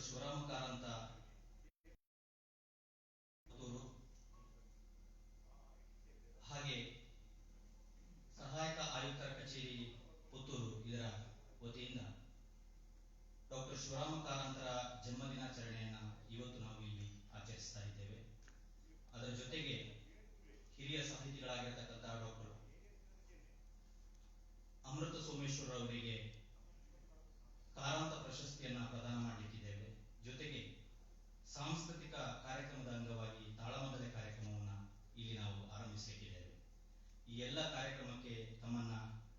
Doctor Shivarama Karanth Puttur ಹಾಗೆ ಸಹಾಯಕ ಆಯುಕ್ತರ ಕಚೇರಿ ಪುತ್ತೂರು ಇದರ ವತಿಯಿಂದ ಡಾಕ್ಟರ್ ಶಿವರಾಮ ಕಾರಂತರ ಜನ್ಮದಿನಾಚರಣೆಯನ್ನ ಇವತ್ತು ನಾವು ಇಲ್ಲಿ ಆಚರಿಸ್ತಾ ಇದ್ದೇವೆ ಅದರ ಜೊತೆಗೆ ಹಿರಿಯ ಸಾಹಿತಿಗಳಾಗಿರತಕ್ಕಂತಹ ಡಾಕ್ಟರ್ ಅಮೃತ ಸೋಮೇಶ್ವರ ಅವರಿಗೆ ಕಾರಂತ ಪ್ರಶಸ್ತಿಯನ್ನ ಪ್ರದಾನ ಮಾಡಲಿಕ್ಕಿದ್ದೇವೆ ಜೊತೆಗೆ ಸಾಂಸ್ಕೃತಿಕ ಕಾರ್ಯಕ್ರಮದ ಅಂಗವಾಗಿ ತಾಳಮದ್ದಲೆ ಕಾರ್ಯಕ್ರಮವನ್ನ ಇಲ್ಲಿ ನಾವು ಆರಂಭಿಸಲಿಕ್ಕಿದ್ದೇವೆ ಈ ಎಲ್ಲ ಕಾರ್ಯಕ್ರಮಕ್ಕೆ ತಮ್ಮನ್ನ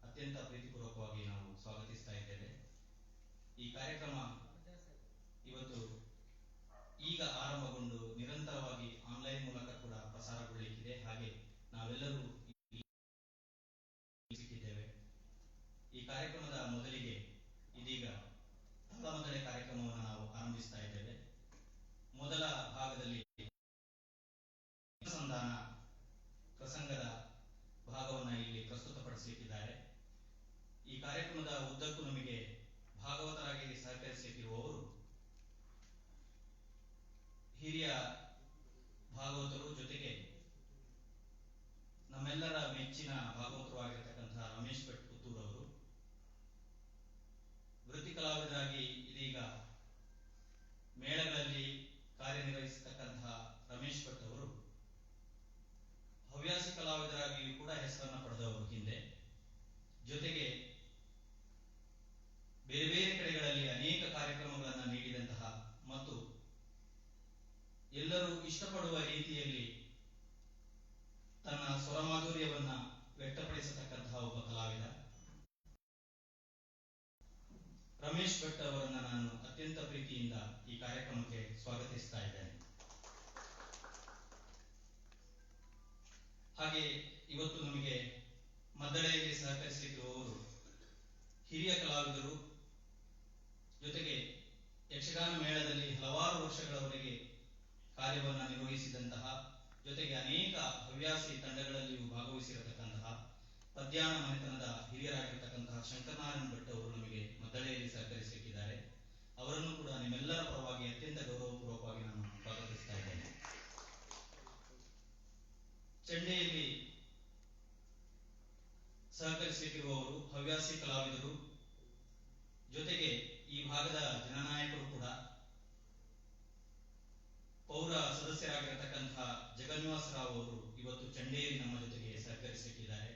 ಅತ್ಯಂತ ಪ್ರೀತಿಪೂರ್ವಕವಾಗಿ ನಾವು ಸ್ವಾಗತಿಸ್ತಾ ಇದ್ದೇವೆ ಈ ಕಾರ್ಯಕ್ರಮ ಇವತ್ತು ಈಗ ಆರಂಭಗೊಂಡು ನಿರಂತರವಾಗಿ ಆನ್ಲೈನ್ ಮೂಲಕ ಕೂಡ ಪ್ರಸಾರಗೊಳ್ಳಲಿಕ್ಕಿದೆ ಹಾಗೆ ನಾವೆಲ್ಲರೂ ಇಲ್ಲಿ ಸಿಕ್ಕಿದ್ದೇವೆ ಈ ಕಾರ್ಯಕ್ರಮದ ಮೊದಲಿಗೆ ಇದೀಗ ತಾಳಮದ್ದಳೆ ಕಾರ್ಯಕ್ರಮವನ್ನು ನಾವು ಆರಂಭಿಸ್ತಾ ಇದ್ದೇವೆ ಮೊದಲ ಭಾಗದಲ್ಲಿ ಸಂಧಾನ ಪ್ರಸಂಗದ ಭಾಗವನ್ನ ಇಲ್ಲಿ ಪ್ರಸ್ತುತಪಡಿಸಲಿಕ್ಕಿದ್ದಾರೆ ಈ ಕಾರ್ಯಕ್ರಮದ ಉದ್ದಕ್ಕೂ ನಮಗೆ ಭಾಗವತರಾಗಿ ಸಹಕರಿಸಲಿಕ್ಕಿರುವವರು ಹಿರಿಯ ಭಾಗವತರು ಜೊತೆಗೆ ನಮ್ಮೆಲ್ಲರ ಮೆಚ್ಚಿನ ಭಾಗವತರು ರಮೇಶ್ ಭಟ್ ಪುತ್ತೂರ್ ಅವರು. ವೃತ್ತಿ ಕಲಾವಿದರಾಗಿ ಇದೀಗ ಮೇಳಗಳಲ್ಲಿ ಕಾರ್ಯನಿರ್ವಹಿಸತಕ್ಕಂತಹ ರಮೇಶ್ ಭಟ್ ಅವರು. ಹವ್ಯಾಸ ಕಲಾವಿದರಾಗಿಯೂ ಕೂಡ ಹೆಸರನ್ನು ಪಡೆದವರು ಹಿಂದೆ. ಜೊತೆಗೆ ಬೇರೆ ಬೇರೆ ಕಡೆಗಳಲ್ಲಿ ಅನೇಕ ಕಾರ್ಯಕ್ರಮಗಳನ್ನು ನೀಡಿದಂತಹ ಮತ್ತು ಎಲ್ಲರೂ ಇಷ್ಟಪಡುವ ರೀತಿಯಲ್ಲಿ ತನ್ನ ಸ್ವರಮಾಧುರ್ಯವನ್ನ ವ್ಯಕ್ತಪಡಿಸತಕ್ಕಂತಹ ಒಬ್ಬ ಕಲಾವಿದ ರಮೇಶ್ ಭಟ್ ಅವರನ್ನ ನಾನು ಅತ್ಯಂತ ಪ್ರೀತಿಯಿಂದ ಈ ಕಾರ್ಯಕ್ರಮಕ್ಕೆ ಸ್ವಾಗತಿಸ್ತಾ ಇದ್ದೇನೆ ಹಾಗೆ ಇವತ್ತು ನಮಗೆ ಮದ್ದಳೆಯಲ್ಲಿ ಸಹಕರಿಸಿದ್ದವರು ಹಿರಿಯ ಕಲಾವಿದರು. ಜೊತೆಗೆ ಯಕ್ಷಗಾನ ಮೇಳದಲ್ಲಿ ಹಲವಾರು ವರ್ಷಗಳವರೆಗೆ ಕಾರ್ಯವನ್ನು ನಿರ್ವಹಿಸಿದಂತಹ, ಜೊತೆಗೆ ಅನೇಕ ಹವ್ಯಾಸಿ ತಂಡಗಳಲ್ಲಿಯೂ ಭಾಗವಹಿಸಿರತಕ್ಕಂತಹ ಪದ್ಯಾನ ಮನೆತನದ ಹಿರಿಯರಾಗಿರ್ತಕ್ಕಂತಹ ಶಂಕರನಾರಾಯಣ ಭಟ್ ಅವರು ನಮಗೆ ಮದ್ದಳೆಯಲ್ಲಿ ಸಹಕರಿಸಲಿಕ್ಕಿದ್ದಾರೆ. ಅವರನ್ನು ಕೂಡ ನಿಮ್ಮೆಲ್ಲರ ಪರವಾಗಿ ಅತ್ಯಂತ ಗೌರವಪೂರ್ವಕವಾಗಿ ನಾನು ಸ್ವಾಗತಿಸ್ತಾ ಇದ್ದೇನೆ. ಚಂಡೆಯಲ್ಲಿ ಸಹಕರಿಸಿಟ್ಟಿರುವವರು ಹವ್ಯಾಸಿ ಕಲಾವಿದರು. ಜೊತೆಗೆ ಈ ಭಾಗದ ಜನನಾಯಕರು ಕೂಡ ಪೌರ ಸದಸ್ಯರಾಗಿರತಕ್ಕಂತಹ ಜಗನ್ನಿವಾಸ ರಾವ್ ಅವರು ಇವತ್ತು ಚಂಡೇರಿ ನಮ್ಮ ಜೊತೆಗೆ ಸಹಕರಿಸಿಟ್ಟಿದ್ದಾರೆ.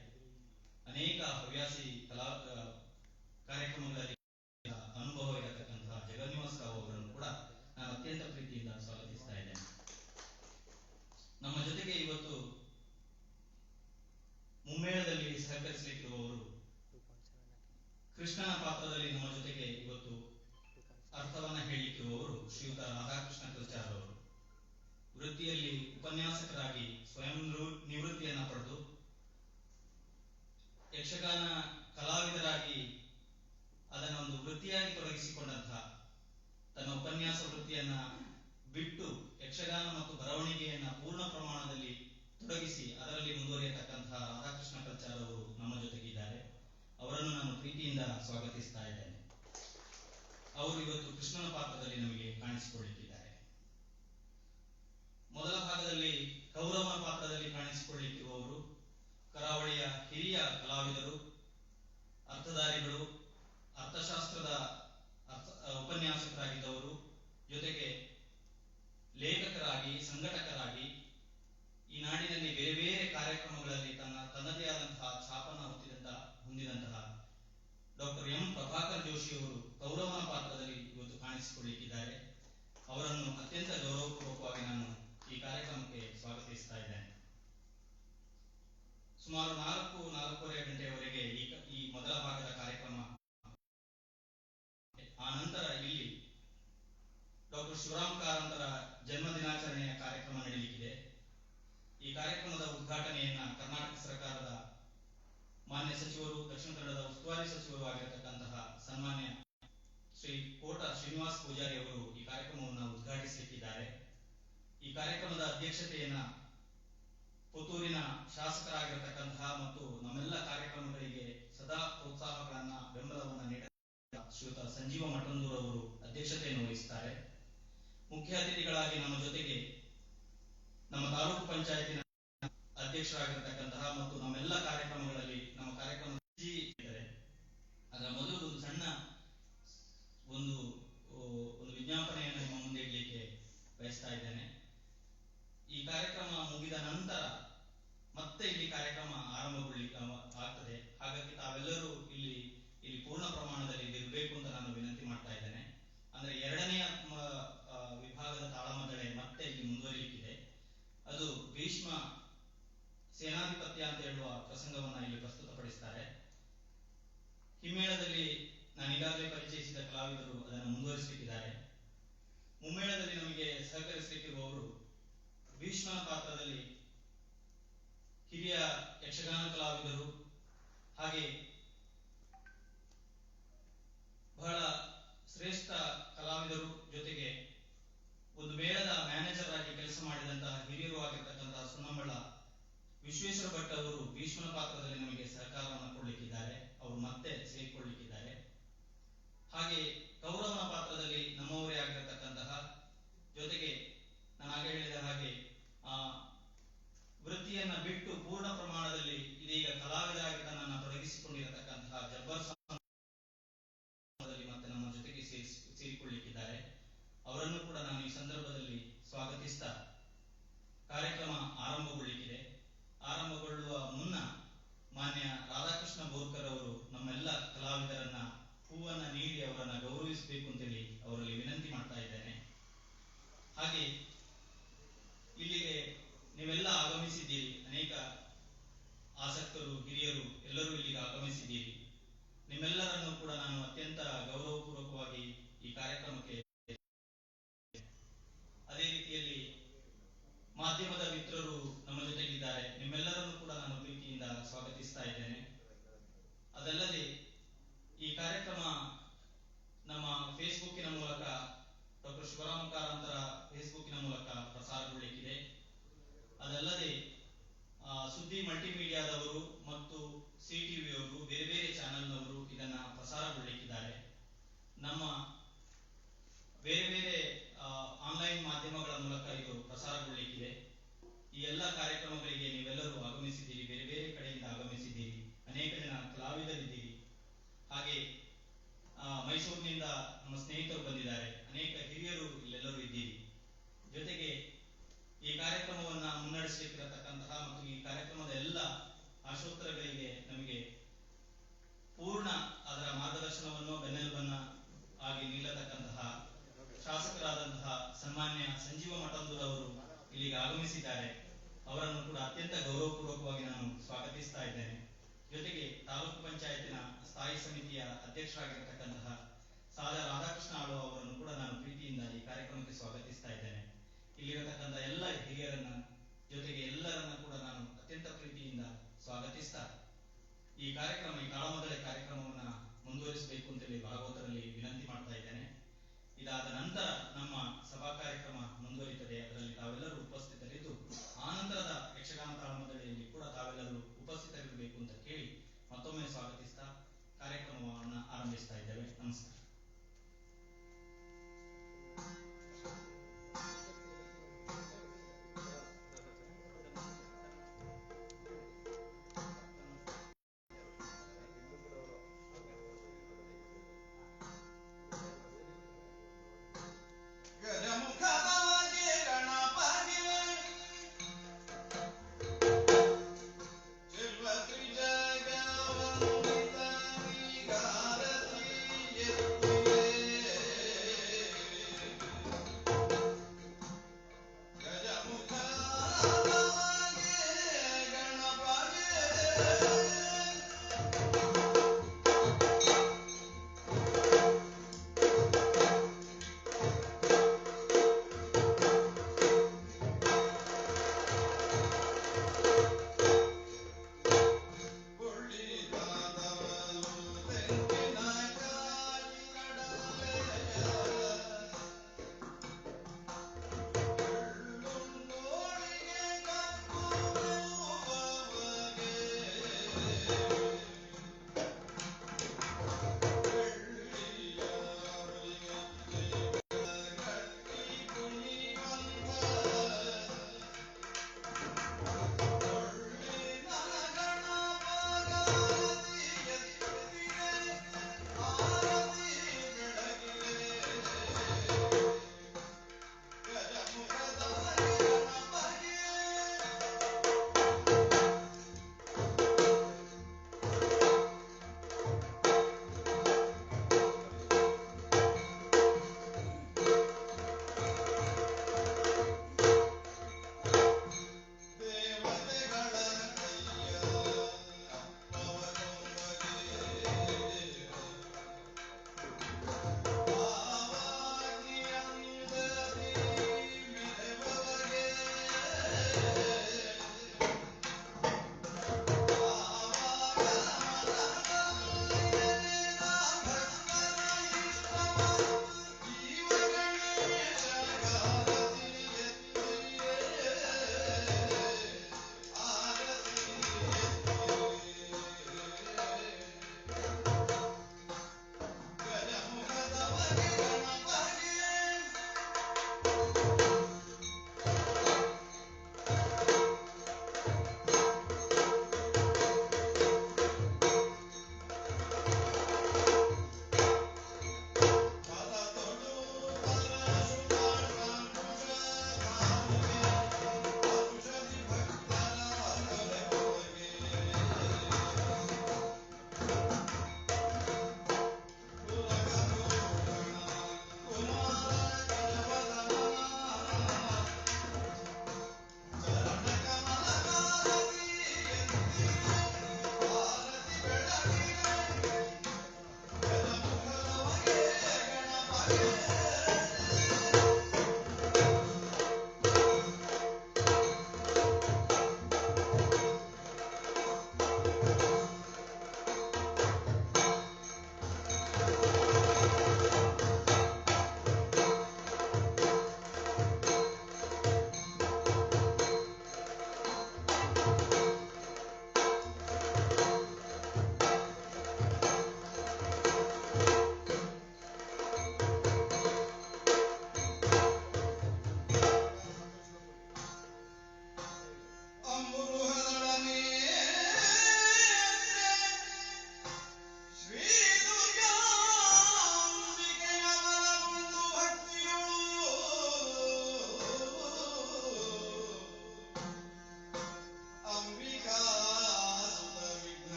ಅನೇಕ ಹವ್ಯಾಸಿ ಕಲಾ ಕಾರ್ಯಕ್ರಮಗಳಲ್ಲಿ ಅನುಭವ ಇರತಕ್ಕಂತಹ ಜಗನ್ನಿವಾಸ ರಾವ್ ಅವರನ್ನು ಕೂಡ ನಾನು ಅತ್ಯಂತ ಪ್ರೀತಿಯಿಂದ ಸ್ವಾಗತಿಸ್ತಾ ಇದ್ದೇನೆ ನಮ್ಮ ಜೊತೆಗೆ ಇವತ್ತು ಮುಮ್ಮೇಳದಲ್ಲಿ ಸಹಕರಿಸಲಿಕ್ಕಿರುವವರು ಕೃಷ್ಣನ ಪಾತ್ರದಲ್ಲಿ ನಮ್ಮ ಜೊತೆಗೆ ಇವತ್ತು ಅರ್ಥವನ್ನ ಹೇಳಿಕ್ಕಿರುವವರು ಶ್ರೀಯುತ ರಾಧಾಕೃಷ್ಣ ಕಲ್ಚಾರ್ ಅವರು ವೃತ್ತಿಯಲ್ಲಿ ಉಪನ್ಯಾಸಕರಾಗಿ ಸ್ವಯಂ ನಿವೃ- ನಿವೃತ್ತಿಯನ್ನ ಪಡೆದು ಯಕ್ಷಗಾನ ಕಲಾವಿದರಾಗಿ ಅದನ್ನ ಒಂದು ವೃತ್ತಿಯಾಗಿ ತೊಡಗಿಸಿಕೊಂಡಂತಹ ತನ್ನ ಉಪನ್ಯಾಸ ವೃತ್ತಿಯನ್ನ ಬಿಟ್ಟು ಯಕ್ಷಗಾನ ಮತ್ತು ಬರವಣಿಗೆಯನ್ನ ಪೂರ್ಣ ಪ್ರಮಾಣದಲ್ಲಿ ತೊಡಗಿಸಿ ಅದರಲ್ಲಿ ಮುಂದುವರಿಯತಕ್ಕಂತಹ ರಾಧಾಕೃಷ್ಣ ಕಲ್ಚಾರ್ ಅವರು ನಮ್ಮ ಜೊತೆಗಿದ್ದಾರೆ ಅವರನ್ನು ನಾನು ಪ್ರೀತಿಯಿಂದ ಸ್ವಾಗತಿಸ್ತಾ ಇದ್ದೇನೆ ಅವರು ಇವತ್ತು ಕೃಷ್ಣನ ಪಾತ್ರದಲ್ಲಿ ನಮಗೆ ಕಾಣಿಸಿಕೊಳ್ಳುತ್ತಿದ್ದಾರೆ ಮೊದಲ ಭಾಗದಲ್ಲಿ ಕೌರವನ ಪಾತ್ರದಲ್ಲಿ ಕಾಣಿಸಿಕೊಳ್ಳುತ್ತಿರುವವರು ಕರಾವಳಿಯ ಹಿರಿಯ ಕಲಾವಿದರು, ಅರ್ಥಧಾರಿಗಳು, ಅರ್ಥಶಾಸ್ತ್ರದ ಅರ್ಥ ಉಪನ್ಯಾಸಕರಾಗಿದ್ದವರು. ಜೊತೆಗೆ ಲೇಖಕರಾಗಿ, ಸಂಘಟಕರಾಗಿ ಈ ನಾಡಿನಲ್ಲಿ ಬೇರೆ ಬೇರೆ ಕಾರ್ಯಕ್ರಮಗಳಲ್ಲಿ ತನ್ನ ತನ್ನದೇ ಆದಂತಹ ಛಾಪನ ಹೊತ್ತಿದಂತಹ, ಹೊಂದಿದಂತಹ ಡಾಕ್ಟರ್ ಎಂ ಪ್ರಭಾಕರ್ ಜೋಶಿ ಅವರು ಕೌರವನ ಪಾತ್ರದಲ್ಲಿ ಇವತ್ತು ಕಾಣಿಸಿಕೊಳ್ಳಿಕ್ಕಿದ್ದಾರೆ ಅವರನ್ನು ಅತ್ಯಂತ ಗೌರವಪೂರ್ವಕವಾಗಿ ನಾನು ಈ ಕಾರ್ಯಕ್ರಮಕ್ಕೆ ಸ್ವಾಗತಿಸ್ತಾ ಇದ್ದೇನೆ. ಸುಮಾರು ನಾಲ್ಕು, ನಾಲ್ಕೂವರೆ ಗಂಟೆಯವರೆಗೆ ಈ ಈ ಮೊದಲ ಭಾಗದ ಕಾರ್ಯಕ್ರಮ ಆ ನಂತರ ಇಲ್ಲಿ ಡಾಕ್ಟರ್ ಶಿವರಾಮ್ ಕಾರಂತರ ಜನ್ಮ ದಿನಾಚರಣೆಯ ಕಾರ್ಯಕ್ರಮ ನಡೆಯಲಿಕ್ಕಿದೆ ಈ ಕಾರ್ಯಕ್ರಮದ ಉದ್ಘಾಟನೆಯನ್ನ ಕರ್ನಾಟಕ ಸರ್ಕಾರದ ಮಾನ್ಯ ಸಚಿವರು, ದಕ್ಷಿಣ ಕನ್ನಡದ ಉಸ್ತುವಾರಿ ಸಚಿವರು ಆಗಿರತಕ್ಕಂತಹ ಸನ್ಮಾನ್ಯ ಶ್ರೀ ಕೋಟ ಶ್ರೀನಿವಾಸ್ ಪೂಜಾರಿ ಅವರು ಈ ಕಾರ್ಯಕ್ರಮವನ್ನು ಉದ್ಘಾಟಿಸಲಿಕ್ಕಿದ್ದಾರೆ. ಈ ಕಾರ್ಯಕ್ರಮದ ಅಧ್ಯಕ್ಷತೆಯನ್ನ ಪುತ್ತೂರಿನ ಶಾಸಕರಾಗಿರತಕ್ಕಂತಹ ಮತ್ತು ನಮ್ಮೆಲ್ಲ ಕಾರ್ಯಕ್ರಮಗಳಿಗೆ ಸದಾ ಪ್ರೋತ್ಸಾಹಗಳನ್ನ, ಬೆಂಬಲವನ್ನ ನೀಡ ಶ್ರೀಯುತ ಸಂಜೀವ ಮಠಂದೂರ್ ಅವರು ಅಧ್ಯಕ್ಷತೆಯನ್ನು ವಹಿಸುತ್ತಾರೆ ಮುಖ್ಯ ಅತಿಥಿಗಳಾಗಿ ನಮ್ಮ ಜೊತೆಗೆ ನಮ್ಮ ತಾಲೂಕು ಪಂಚಾಯತಿನ ಅಧ್ಯಕ್ಷರಾಗಿರ್ತಕ್ಕಂತಹ ಮತ್ತು ನಮ್ಮೆಲ್ಲ ಕಾರ್ಯಕ್ರಮಗಳಲ್ಲಿ ನಮ್ಮ ಕಾರ್ಯಕ್ರಮ ಅದರ ಮೊದಲು ಸಣ್ಣ ಒಂದು ಒಂದು ವಿಜ್ಞಾಪನೆಯನ್ನು ನಿಮ್ಮ ಮುಂದೆ ಇಡಲಿಕ್ಕೆ ಬಯಸ್ತಾ ಇದ್ದೇನೆ. ಈ ಕಾರ್ಯಕ್ರಮ ಮುಗಿದ ನಂತರ ಮತ್ತೆ ಇಲ್ಲಿ ಕಾರ್ಯಕ್ರಮ ಆರಂಭಗೊಳ್ಳಿಕ್ಕೆ ಆಗ್ತದೆ. ಹಾಗಾಗಿ ತಾವೆಲ್ಲರೂ ಇಲ್ಲಿ ಇಲ್ಲಿ ಪೂರ್ಣ ಪ್ರಮಾಣದಲ್ಲಿ ಇಲ್ಲಿರಬೇಕು ಅಂತ ನಾನು ವಿನಂತಿ ಮಾಡ್ತಾ ಇದ್ದೇನೆ. ಅಂದ್ರೆ ಎರಡನೆಯ ವಿಭಾಗದ ತಾಳಮದ್ದಳೆ ಮತ್ತೆ ಇಲ್ಲಿ ಮುಂದುವರಿಲಿಕ್ಕಿದೆ. ಅದು ಭೀಷ್ಮ ಸೇನಾಧಿಪತ್ಯ ಅಂತ ಹೇಳುವ ಪ್ರಸಂಗವನ್ನ ಇಲ್ಲಿ ಪ್ರಸ್ತುತಪಡಿಸ್ತಾರೆ. ಹಿಮ್ಮೇಳದಲ್ಲಿ ನಾನು ಈಗಾಗಲೇ ಪರಿಚಯಿಸಿದ ಕಲಾವಿದರು ಅದನ್ನು ಮುಂದುವರಿಸಲಿಕ್ಕಿದ್ದಾರೆ. ಮುಮ್ಮೇಳದಲ್ಲಿ ನಮಗೆ ಸಹಕರಿಸಲಿಕ್ಕಿರುವವರು ಭೀಷ್ಮ ಪಾತ್ರದಲ್ಲಿ ಹಿರಿಯ ಯಕ್ಷಗಾನ ಕಲಾವಿದರು ಹಾಗೆ ಬಹಳ ಶ್ರೇಷ್ಠ ಕಲಾವಿದರು ಜೊತೆಗೆ ಒಂದು ಮೇಳದ ಮ್ಯಾನೇಜರ್ ಆಗಿ ಕೆಲಸ ಮಾಡಿದಂತಹ ಹಿರಿಯರು ಆಗಿರ್ತಕ್ಕಂತಹ ಸುನ್ನಂಬಳ ವಿಶ್ವೇಶ್ವರ ಭಟ್ ಅವರು ಭೀಷ್ಮನ ಪಾತ್ರದಲ್ಲಿ ನಮಗೆ ಸಹಕಾರವನ್ನು ಕೊಡಲಿಕ್ಕಿದ್ದಾರೆ. ಅವರು ಮತ್ತೆ ಸೇರಿಕೊಳ್ಳಿಕ್ಕಿದ್ದಾರೆ ಹಾಗೆ ಕೌರವನ ಪಾತ್ರದಲ್ಲಿ ನಮ್ಮವರೇ ಆಗಿರತಕ್ಕಂತಹ ಜೊತೆಗೆ ನಾನು ಆಗ ಹೇಳಿದ ಹಾಗೆ, ಆ ವೃತ್ತಿಯನ್ನ ಬಿಟ್ಟು ಪೂರ್ಣ ಪ್ರಮಾಣದಲ್ಲಿ ಇದೀಗ ಕಲಾವಿದರಾಗಿ ತನ್ನನ್ನು ತೊಡಗಿಸಿಕೊಂಡಿರತಕ್ಕಂತಹ ಜಬ್ಬರ್ ಮತ್ತೆ ನಮ್ಮ ಜೊತೆಗೆ ಸೇರಿಕೊಳ್ಳಿಕ್ಕಿದ್ದಾರೆ. ಅವರನ್ನು ಕೂಡ ನಾನು ಈ ಸಂದರ್ಭದಲ್ಲಿ ಸ್ವಾಗತಿಸ್ತಾ ಕಾರ್ಯಕ್ರಮ ಆರಂಭಗೊಳ್ಳಿಕ್ಕಿದೆ. ಆರಂಭಗೊಳ್ಳುವ ಮುನ್ನ ಮಾನ್ಯ ರಾಧಾಕೃಷ್ಣ ಬೋರ್ಕರ್ ಅವರು ನಮ್ಮೆಲ್ಲ ಕಲಾವಿದರನ್ನ ಹೂವನ್ನ ನೀಡಿ ಅವರನ್ನ ಗೌರವಿಸಬೇಕು ಅಂತೇಳಿ ಅವರಲ್ಲಿ ವಿನಂತಿ ಮಾಡ್ತಾ ಇದ್ದೇನೆ. ಹಾಗೆ ಇಲ್ಲಿಗೆ ನೀವೆಲ್ಲ ಆಗಮಿಸಿದ್ದೀರಿ. ಅನೇಕ ಆಸಕ್ತರು, ಹಿರಿಯರು ಎಲ್ಲರೂ ಇಲ್ಲಿಗೆ ಆಗಮಿಸಿದ್ದೀರಿ ನಿಮ್ಮೆಲ್ಲರನ್ನು ಕೂಡ ನಾನು ಅತ್ಯಂತ ಗೌರವಪೂರ್ವಕವಾಗಿ ಈ ಕಾರ್ಯಕ್ರಮಕ್ಕೆ ಅದೇ ರೀತಿಯಲ್ಲಿ ಮಾಧ್ಯಮದ ಮಿತ್ರರು ನಮ್ಮ ಜೊತೆಗಿದ್ದಾರೆ ನಿಮ್ಮೆಲ್ಲರನ್ನು ಕೂಡ ನಾನು ಪ್ರೀತಿಯಿಂದ ಸ್ವಾಗತಿಸ್ತಾ ಇದ್ದೇನೆ ಅದಲ್ಲದೆ ಈ ಕಾರ್ಯಕ್ರಮ ನಮ್ಮ ಫೇಸ್ಬುಕ್ಕಿನ ಮೂಲಕ ಡಾಕ್ಟರ್ ಶಿವರಾಮ ಕಾರಂತರ ಫೇಸ್ಬುಕ್ಕಿನ ಮೂಲಕ ಪ್ರಸಾರಗೊಳ್ಳಿಕ್ಕಿದೆ ಅದಲ್ಲದೆ ಆ, ಸುದ್ದಿ ಮಲ್ಟಿಮೀಡಿಯಾದವರು ಮತ್ತು ಸಿ ಟಿವಿಯವರು ಬೇರೆ ಬೇರೆ ಚಾನೆಲ್ನವರು ಇದನ್ನ ಪ್ರಸಾರಗೊಳ್ಳಿಕ್ಕಿದ್ದಾರೆ ನಮ್ಮ ಬೇರೆ ಬೇರೆ ಆನ್ಲೈನ್ ಮಾಧ್ಯಮಗಳ ಮೂಲಕ ಇದು ಪ್ರಸಾರಗೊಳ್ಳಿಕ್ಕಿದೆ ಈ ಎಲ್ಲ ಕಾರ್ಯಕ್ರಮಗಳಿಗೆ ನೀವೆಲ್ಲರೂ ಆಗಮಿಸಿದ್ದೀರಿ ಬೇರೆ ಬೇರೆ ಕಡೆಯಿಂದ ಆಗಮಿಸಿದ್ದೀರಿ ಅನೇಕ ಜನ ಕಲಾವಿದರಿದ್ದೀರಿ ಹಾಗೆ ಆ, ಮೈಸೂರಿನಿಂದ ನಮ್ಮ ಸ್ನೇಹಿತರು ಬಂದಿದ್ದಾರೆ. ಅನೇಕ ಹಿರಿಯರು ಇಲ್ಲೆಲ್ಲರೂ ಇದ್ದೀರಿ. ಜೊತೆಗೆ ಈ ಕಾರ್ಯಕ್ರಮವನ್ನ ಮುನ್ನಡೆಸಲಿಕ್ಕಿರತಕ್ಕಂತಹ ಮತ್ತು ಈ ಕಾರ್ಯಕ್ರಮದ ಎಲ್ಲ ಆಶೋತ್ತರಗಳಿಗೆ ನಮಗೆ ಪೂರ್ಣ ಅದರ ಮಾರ್ಗದರ್ಶನವನ್ನು, ಬೆನ್ನೆಲುಬನ್ನ ಆಗಿ ನಿಲ್ಲತಕ್ಕಂತಹ ಶಾಸಕರಾದಂತಹ ಸನ್ಮಾನ್ಯ ಸಂಜೀವ ಮಠಂದೂರವರು ಇಲ್ಲಿಗೆ ಆಗಮಿಸಿದ್ದಾರೆ. ಅವರನ್ನು ಕೂಡ ಅತ್ಯಂತ ಗೌರವಪೂರ್ವಕವಾಗಿ ನಾನು ಸ್ವಾಗತಿಸ್ತಾ ಇದ್ದೇನೆ. ಜೊತೆಗೆ ತಾಲೂಕು ಪಂಚಾಯತಿನ ಸ್ಥಾಯಿ ಸಮಿತಿಯ ಅಧ್ಯಕ್ಷರಾಗಿರ್ತಕ್ಕಂತಹ ಸಾದ ರಾಧಾಕೃಷ್ಣ ಆಳು ಅವರನ್ನು ಕೂಡ ನಾನು ಪ್ರೀತಿಯಿಂದ ಈ ಕಾರ್ಯಕ್ರಮಕ್ಕೆ ಸ್ವಾಗತಿಸ್ತಾ ಇದ್ದೇನೆ. ಇಲ್ಲಿರತಕ್ಕಂಥ ಎಲ್ಲ ಹಿರಿಯರನ್ನ ಜೊತೆಗೆ ಎಲ್ಲರನ್ನ ಕೂಡ ನಾನು ಅತ್ಯಂತ ಪ್ರೀತಿಯಿಂದ ಸ್ವಾಗತಿಸ್ತಾ ಈ ಕಾರ್ಯಕ್ರಮ, ಈ ಕಾಳಮೊದಲೇ ಕಾರ್ಯಕ್ರಮವನ್ನ ಮುಂದುವರಿಸಬೇಕು ಅಂತೇಳಿ ಭಾಗವತರಲ್ಲಿ ವಿನಂತಿ ಮಾಡ್ತಾ ಇದ್ದೇನೆ. ಇದಾದ ನಂತರ